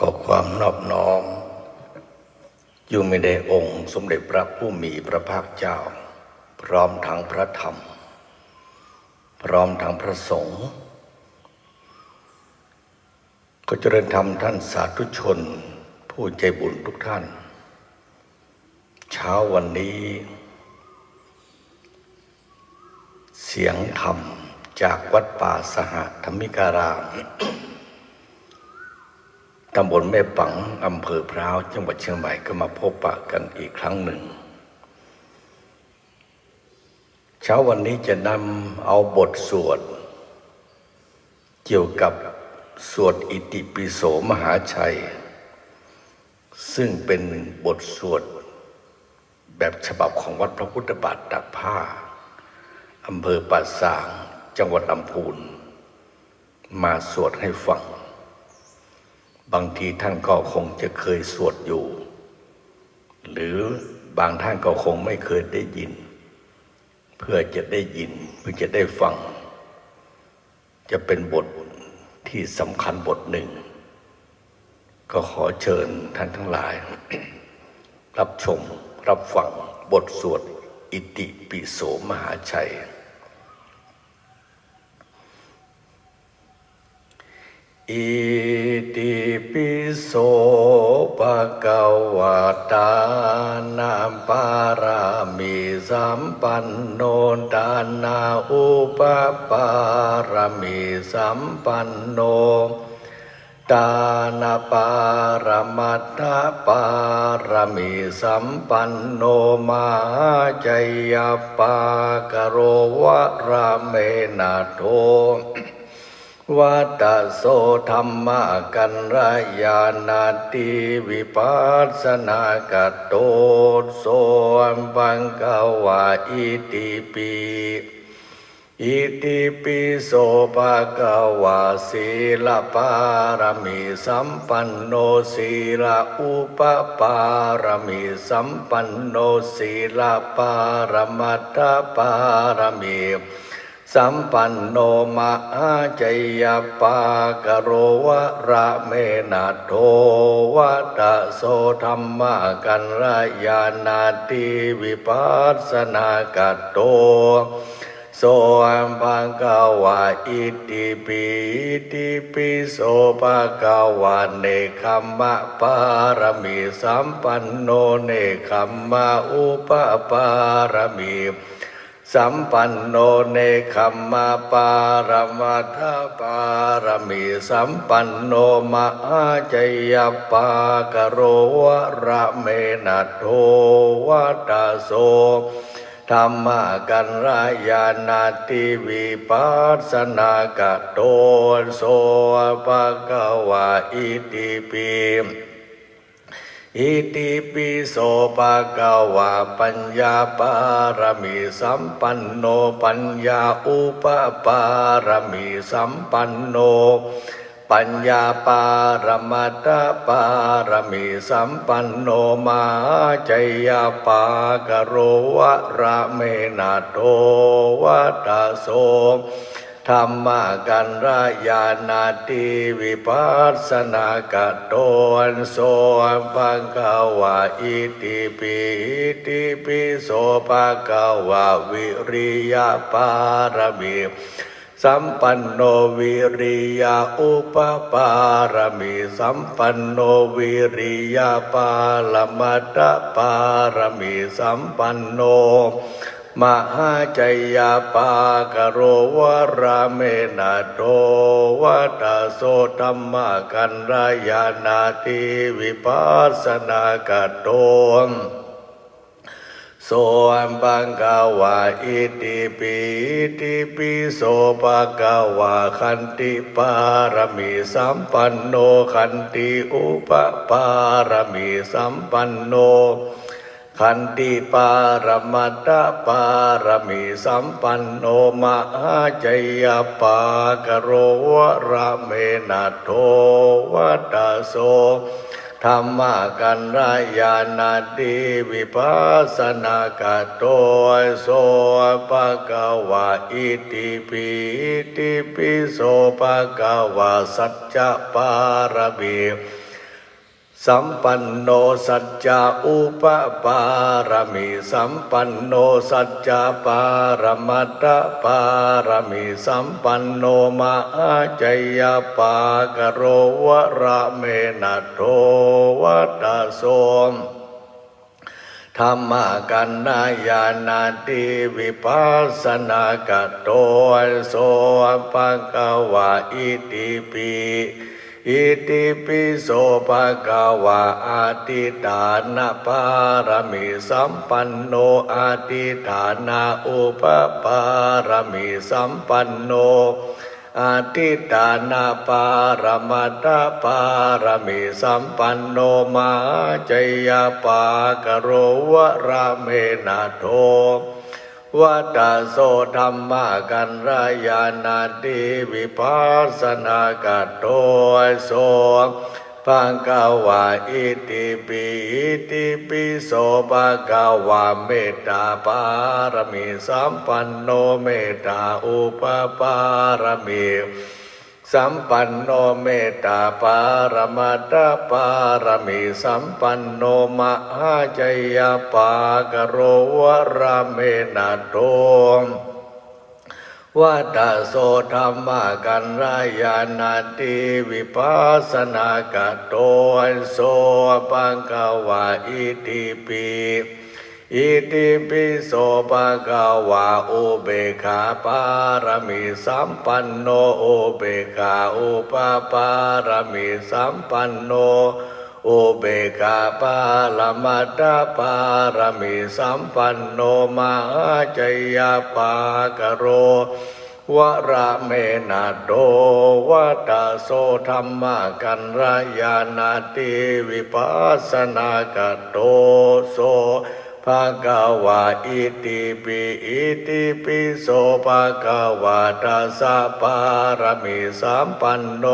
ขอความนอบน้อมอยู่ไม่ได้องค์สมเด็จพระผู้มีพระภาคเจ้า พร้อมทั้งพระธรรม พร้อมทั้งพระสงฆ์ก็เจริญธรรมท่านสาธุชน ผู้ใจบุญทุกท่าน เช้าวันนี้ เสียงธรรมจากวัดป่าสหธรรมิการาม ตำบลแม่ปังอำเภอพร้าวจังหวัดเชียงใหม่ก็มาพบปะกันอีกครั้งหนึ่ง เช้าวันนี้จะนำเอาบทสวด เกี่ยวกับสวดอิติปิโสมหาชัย ซึ่งเป็นบทสวด แบบฉบับของวัดพระพุทธบาทตักผ้าอำเภอป่าสาง จังหวัดลำพูน มาสวดให้ฟัง บางทีท่านก็คงจะเคยสวดอยู่ หรือบางท่านก็คงไม่เคยได้ยิน เพื่อจะได้ยินเพื่อจะได้ฟัง จะเป็นบทที่สำคัญบทหนึ่ง ก็ขอเชิญท่านทั้งหลาย รับชมรับฟังบทสวดอิติปิโสมหาชัยอิ ติปิโสภะคะวะตานัมปารามิสัมปันโนทานาอุปปารามิสัมปันโนตานาปารมัตปารมิสัมปันโนมาจยปากโรวะรเมนาโท วัตโสธรรมกันรายานาติวิปัสสนากโตโสบังกวาอิติปิอิติปิโสภะคะวะศีลปารมิสัมปันโนศีลอุปปารมิสัมปันโนศีลปารมัตถปารมิ สัมปันโนมหาจยปากโรวะระเมนาโทวัตโสธรรมกันรายานาติวิปัสสนากโตโสอัมปังกวาอิติปิอิติปิโสภะคะวะเนคัมมะปารมิสัมปันโนเนคัมมะอุปปารมิ สัมปันโนเนคัมมาปารมัทธปารมิสัมปันโนมหาจยปากโรวะระเมนัโทวัตโสธรรมกันรายานาติวิปัสสนากโตโสภะคะวะอิติปิม อิติปิโสภะคะวะปัญญาปารมิสัมปันโนปัญญาอุปปารมิสัมปันโน ปัญญาปารมัตถปารมิสัมปันโนมาจยปากโรวะระเมนาโทวัตาโส ธรรมกันรายานาติวิปัสสนากโตนโสปังกวาอิติปิอิติปิโสปังกวาวิริยปารมิสัมปันโนวิริยาอุปปารมิสัมปันโนวิริยาปาลมัตตปารมิสัมปันโน มหาจยาปากโรวราเมนาโตวัตโสธรรมกันรายานาติวิปัสสนากโตโสอัมปังกาวาอิติปิอิติปิโสภะคะวะขันติปารมิสัมปันโนขันติอุปปารมิสัมปันโน ขันติปารมัตปารมิสัมปันโนมหาจยปากโรวะระเมนาโทวัตโสธรรมกันรายานาติวิปัสสนากโตโสภะคะวะอิติปิอิติปิโสภะคะวะสัจจปารมิ สัมปันโนสัจจะอุปปารมีสัมปันโนสัจจะปารมัตถปารมีสัมปันโนมาจยปากโรวะระเมนะโทวัตโสมธรรมกันนายานาติวิปัสสนากะโตโสปังกวาอิติปิ อิติปิโสภะกวาอาติฐานะปารมิสัมปันโนอาติฐานาอุปปารมิสัมปันโนอาทิตานาปารมัตถปารมิสัมปันโนมาจยปากโรวระเมนะโท วัตโสธรรมกันรายานาติวิปัสสนากะโตโสปังกาวาอิติปิอิติปิโสปังกาวาเมตตาปารมีสัมปันโนเมตตาอุปปารมี สัมปันโนเมตตาปารมัตถปารมิสัมปันโนมหาจยปากโรวระเมนะโตวัตโสธรรมกันรายานาติวิปัสสนากะโตโสปังกวาอิติปิ อิติปิโสปังกวาอุเบกขาปารมิสัมปันโนโอเบกขาอุปปารมิสัมปันโนโอเบกขาปาลมัตตปารมิสัมปันโนมหาจยาปากโรวระเมนะโดวัตโสธรรมกันรายานาติวิปัสสนากโตโส ภะกวาอิติปิอิติปิโสภะกวาทัสสะปารมิสัมปันโน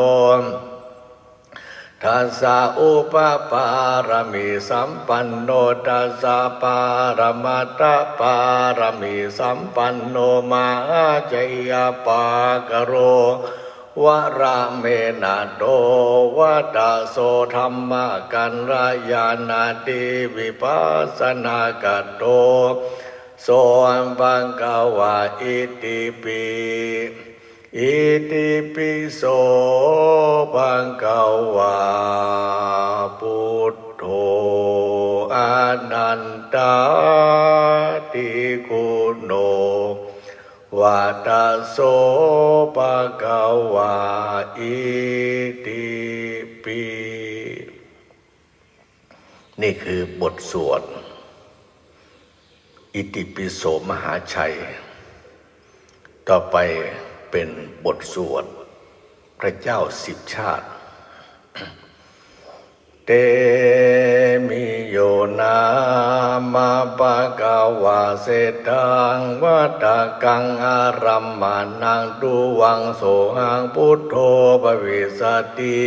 ทัสสะอุปปารมิสัมปันโนทัสสะปารมัตถปารมิสัมปันโนมาจยปากโร วระเมนะโดวัตโสธรรมกันรายานาติวิปัสสนากะโตโสปังกวาอิติปิอิติปิโสปังกวาพุทโธอนันตาติกุโน วัตโสปะกวาอิติปินี่คือบทสวด อิติปิโสมหาชัย ต่อไปเป็นบทสวด พระเจ้าสิบชาติ เตมิโยนามาปะกาวาเสตังวัตกังอารัมมานังดูวังโสหังพุทโธปวิสติ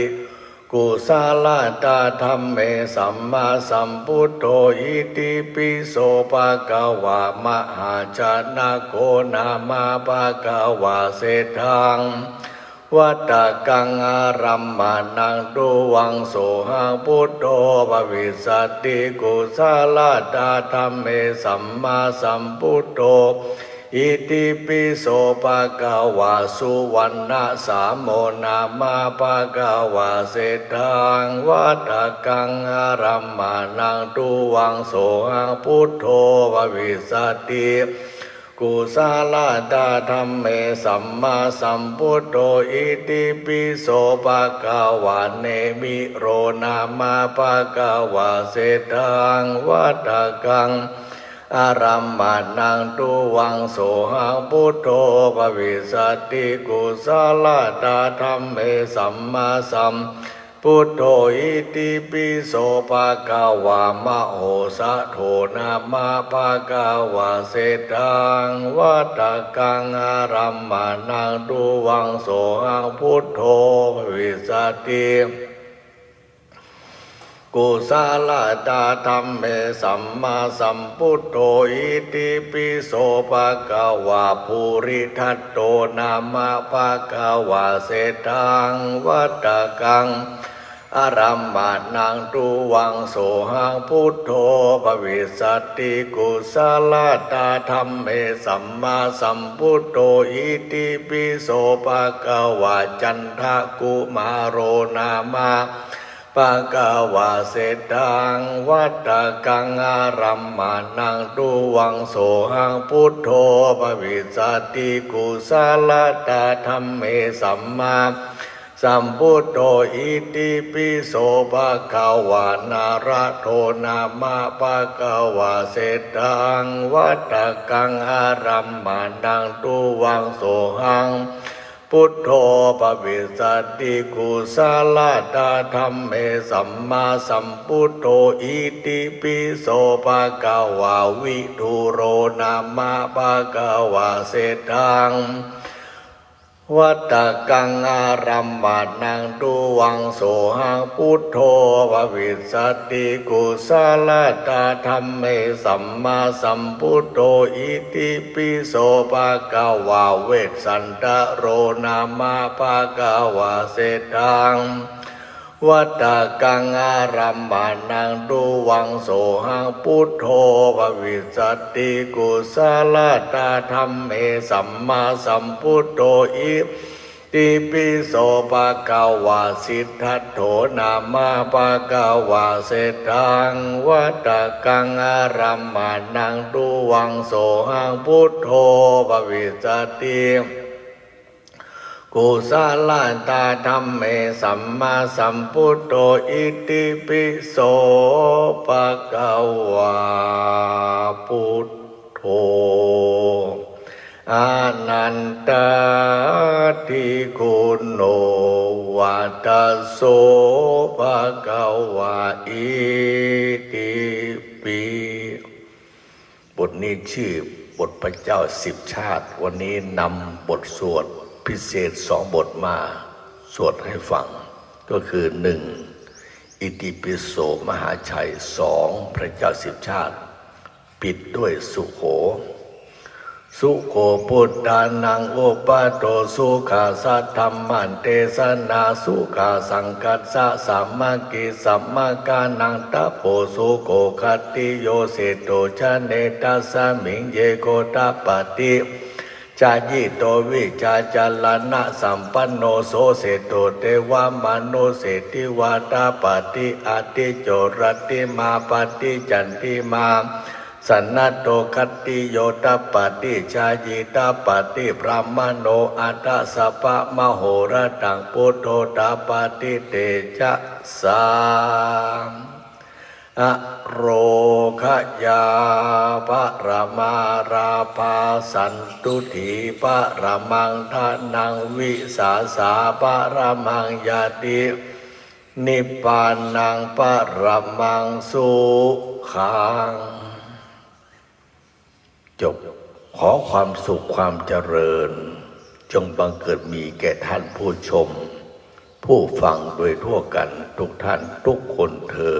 กุสาลาตาธรรมเมสัมมาสัมพุทโธอิติปิโสภะกวามหาชนะโกนามาภะกวาเสทัง วัตกังอารัมมานังดูวังโสหังพุทโธภวิสติกุสาลาตาธรรมเมสัมมาสัมพุทโธอิติปิโสภะกวาสุวรรณสามโมนามาภะกวาเสทังวัตกังอารัมมานังตุวังโสหังพุทโธภวิสติ กุสาลาตาธรรมเมสัมมาสัมพุทโธอิติปิโสภะกวาเนมิโรนามาภะกวาเสทังวัตกังอารัมมานังตุวังโสหังพุทโธภวิสติกุสาลาตาธรรมเมสัมมาสัมพุ พุทโธอิติปิโสภะกวามะโหสะโทนามาภะกวาเสตังวัตกังอารัมมานังตุวังโสหังพุทโธวิสติกุสาลาตาธรรมเมสัมมาสัมพุทโธอิติปิโสภะกวาภูริทัตโตนามาภะกวาเสตังวัตกัง อารัมมานังตุวังโสหังพุทโธปวิสัตติกุสลาตาธรรมเมสัมมาสัมพุทโธอิติปิโสภะคะวะจันทะกุมาโรนามาปะกาวาเสดังวัตกังอารัมมานังตุวังโสหังพุทโธปวิสัตติกุสลาตาธรรมเมสัมมา สัมพุทโธอิติปิโสภะคะวานาระโทนามาปะกาวาเสดังวัตตะกังอารัมมานังตุวังโสหัง พุทโธปวิสัตติกุสลตาธรรมเมสัมมาสัมพุทโธอิติปิโสภะคะวาวิทูโรนามาภะคะวาเสดัง วัตกังอารัมบานังตูวังโสหังพุทโธภวิสติกุสลตาธรรมเมสัมมาสัมพุทโธอิติปิโสภะกาวาเวสันตโรนามาภะกาวาเสตัง วัตกังอารัมมานังตุวังโสหังพุทโธภวิสัตติกุสลตาธรรมเมสัมมาสัมพุทโธอิติปิโสภะคะวาสิทธัตโถนามาภะคะวาเสดังวัตกังอารัมมานังตุวังโสหังพุทโธภวิสัตติ กุสลตาธรรมเมสัมมาสัมพุทโธอิติปิโสภะคะวาพุทโธอานันตาทิคุณโนวัตโสภะคะวาอิติปิบทนี้ชื่อบทพระเจ้าสิบชาติ วันนี้นำบทสวด พิเศษสองบทมา สวดให้ฟัง ก็คือหนึ่งอิติปิโสมหาชัยสองพระเจ้าสิบชาติ ปิดด้วยสุโข สุโขพุทธานังโอปาโตสุขาสัทธรรมันเตสนาสุขาสังกัสสะสัมมากิสัมมากานังตะโพสุโกคัตติโยเสโตชะเนตัสสมิงเยโกตาปติ จายิโตวิจาจาลนะสัมปันโนโสเสโตเตวามโนเศรษฐิวาตาปติอาติโจรติมาปติจันติมาสันนตโตคัตติโยตาปฏิชายิตาปฏิพระมโนอัตสปะมโหระตังพุทโธตาปฏิเตจะสาม อะโรคยาปะระมาราภาสันตุถีปะระมังทานังวิสาสาปะระมังยาตินิพพานังปะระมังสุขังจบขอความสุขความเจริญ จงบังเกิดมีแก่ท่านผู้ชม ผู้ฟังโดยทั่วกันทุกท่านทุกคนเทิ